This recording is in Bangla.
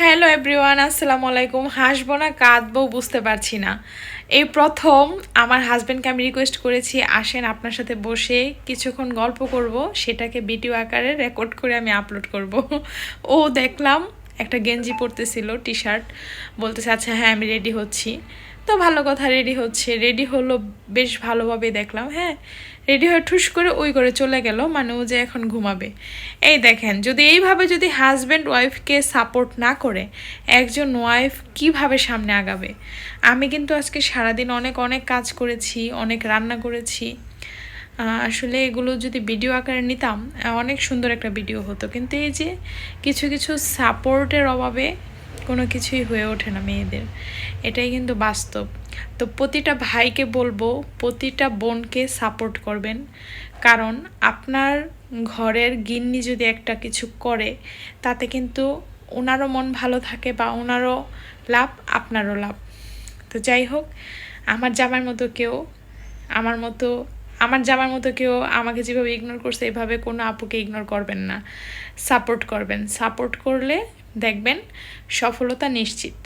হ্যালো এভরিওয়ান আসসালামু আলাইকুম। হাসবো না, কাঁদবো, বুঝতে পারছি না। এই প্রথম আমার হাজব্যান্ডকে আমি রিকোয়েস্ট করেছি, আসেন আপনার সাথে বসে কিছুক্ষণ গল্প করব, সেটাকে ভিডিও আকারে রেকর্ড করে আমি আপলোড করব। ও দেখলাম একটা গেঞ্জি পরতেছিল টি শার্ট বলতেছে আচ্ছা হ্যাঁ আমি রেডি হচ্ছি। তো ভালো কথা রেডি হচ্ছে। রেডি হলো, বেশ ভালোভাবে দেখলাম হ্যাঁ রেডি হয়ে ঠুস করে ওই করে চলে গেল মানে ও যে এখন ঘুমাবে। এই দেখেন, যদি এইভাবে যদি হাজব্যান্ড ওয়াইফকে সাপোর্ট না করে, একজন ওয়াইফ কীভাবে সামনে আগাবে? আমি কিন্তু আজকে সারাদিন অনেক অনেক কাজ করেছি, অনেক রান্না করেছি। আসলে এগুলো যদি ভিডিও আকারে নিতাম অনেক সুন্দর একটা ভিডিও হতো। কিন্তু এই যে কিছু কিছু সাপোর্টের অভাবে কোনো কিছুই হয়ে ওঠে না মেয়েদের। এটাই কিন্তু বাস্তব। তো প্রতিটা ভাইকে বলব, প্রতিটা বোনকে সাপোর্ট করবেন। কারণ আপনার ঘরের গিন্নি যদি একটা কিছু করে, তাতে কিন্তু ওনারও মন ভালো থাকে বা ওনারও লাভ, আপনারও লাভ। তো যাই হোক, আমার জামার মতো কেউ, আমার মতো আমার জামার মতো কেউ আমাকে যেভাবে ইগনোর করছে, এভাবে কোনো আপুকে ইগনোর করবেন না। সাপোর্ট করবেন। সাপোর্ট করলে দেখবেন সফলতা নিশ্চিত।